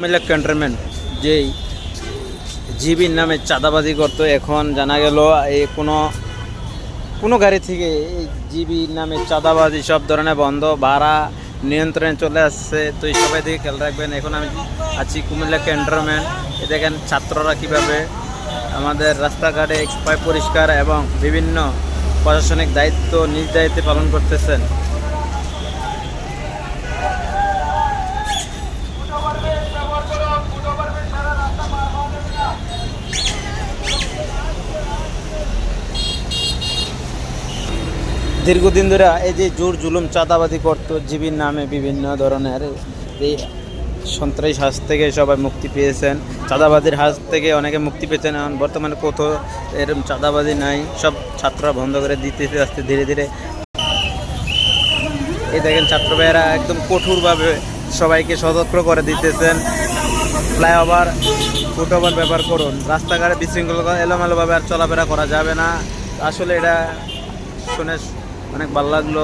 Comilla cantonment যেই জিবির নামে চাঁদাবাজি করতো, এখন জানা গেল এই কোনো কোনো গাড়ি থেকে এই জিবির নামে চাঁদাবাজি সব ধরনের বন্ধ, ভাড়া নিয়ন্ত্রণে চলে আসছে, তো এই সবাই দিকে খেয়াল রাখবেন। এখন আমি আছি কুমিল্লা ক্যান্টনমেন্ট এ দেখেন ছাত্ররা কীভাবে আমাদের রাস্তাঘাটে পরিষ্কার এবং বিভিন্ন প্রশাসনিক দায়িত্ব নিজ দায়িত্বে পালন করতেছেন। দীর্ঘদিন ধরে এই যে জোর জুলুম চাঁদাবাদি করতো জীবীর নামে বিভিন্ন ধরনের এই সন্ত্রাসী হাত থেকে সবাই মুক্তি পেয়েছেন চাঁদাবাদির হাত থেকে অনেকে মুক্তি পেয়েছেন। এখন বর্তমানে কোথাও এরকম চাঁদাবাদি নাই, সব ছাত্ররা বন্ধ করে দিতে আসতে ধীরে ধীরে। এই দেখেন ছাত্র ভাইয়েরা একদম কঠোরভাবে সবাইকে সতর্ক করে দিতেছেন। ফ্লাইওভার, ফুটওভার ব্যবহার করুন। রাস্তাঘাটে বিশৃঙ্খলা এলোমেলোভাবে আর চলাফেরা করা যাবে না। আসলে এটা শুনে অনেক ভালো লাগল।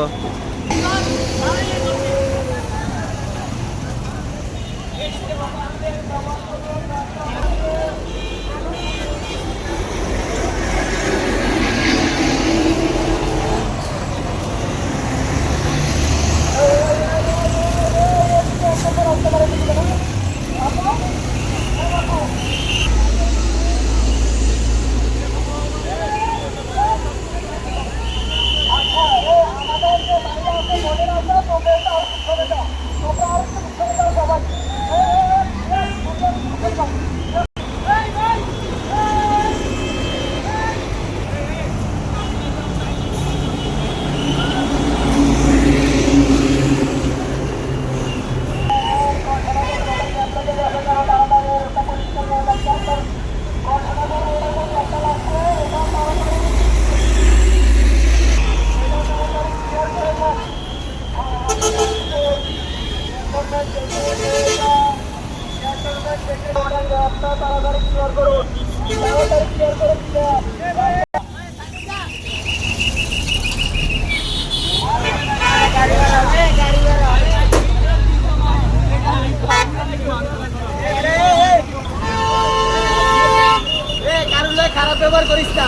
খারাপ ব্যবহার করিস না।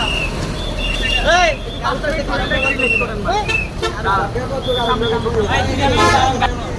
খারাপ ব্যবহার করিস না।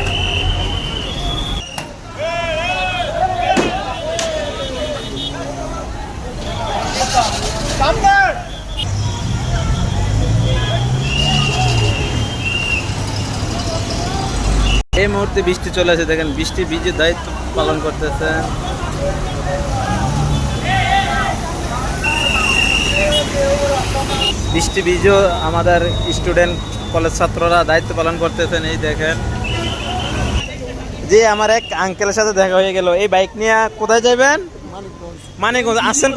এই মুহূর্তে বৃষ্টি চলে আসে দেখেন বৃষ্টি বীজের দায়িত্ব পালন করতেছেন বৃষ্টি বীজও আমাদের স্টুডেন্ট কলেজ ছাত্ররা দায়িত্ব পালন করতেছেন এই দেখেন। যে আমার এক আঙ্কেলের সাথে দেখা হয়ে গেল। এই বাইক নিয়ে কোথায় যাবেন মানিকগঞ্জ। আসছেন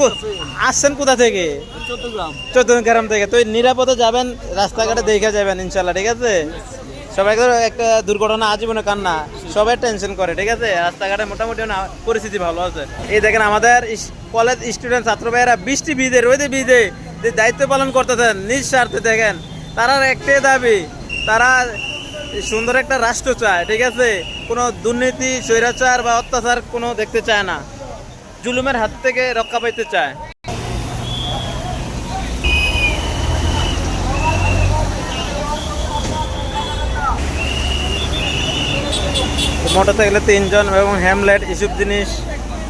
আসছেন কোথা থেকে? চট্টগ্রাম চৌদ্দগ্রাম থেকে। তো নিরাপদে যাবেন রাস্তাঘাটে দেখে যাবেন ইনশাল্লাহ ঠিক আছে? সবাই একটা দুর্ঘটনা, আজীবনে কান্না, সবাই টেনশন করে, ঠিক আছে? রাস্তাঘাটে মোটামুটি পরিস্থিতি ভালো আছে। এই দেখেন আমাদের কলেজ স্টুডেন্ট ছাত্র ভাইয়েরা, বৃষ্টি বিদে রোদে বিদে যে দায়িত্ব পালন করতেছেন নিজ স্বার্থে দেখেন, তারা একটাই দাবি, তারা সুন্দর একটা রাষ্ট্র চায়, ঠিক আছে? কোনো দুর্নীতি, স্বৈরাচার বা অত্যাচার কোনো দেখতে চায় না। জুলুমের হাত থেকে রক্ষা পাইতে চায়। মোটরসাইকেলে তিনজন এবং হ্যামলেট এইসব জিনিস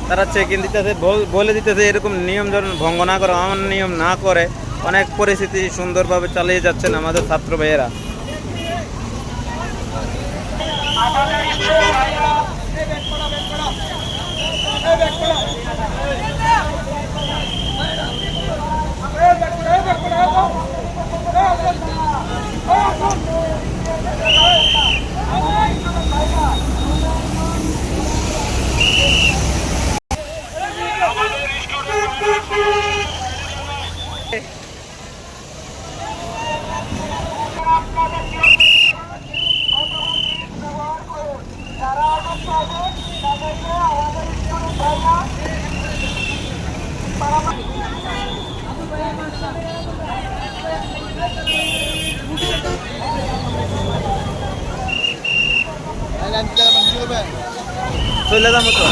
তারা চেক ইন দিতেছে, বল- দিতেছে, এরকম নিয়ম যেন ভঙ্গ না করে আমার নিয়ম না করে, অনেক পরিস্থিতি সুন্দরভাবে চালিয়ে যাচ্ছেন আমাদের ছাত্র ভাইয়েরা। চলে যাব তো।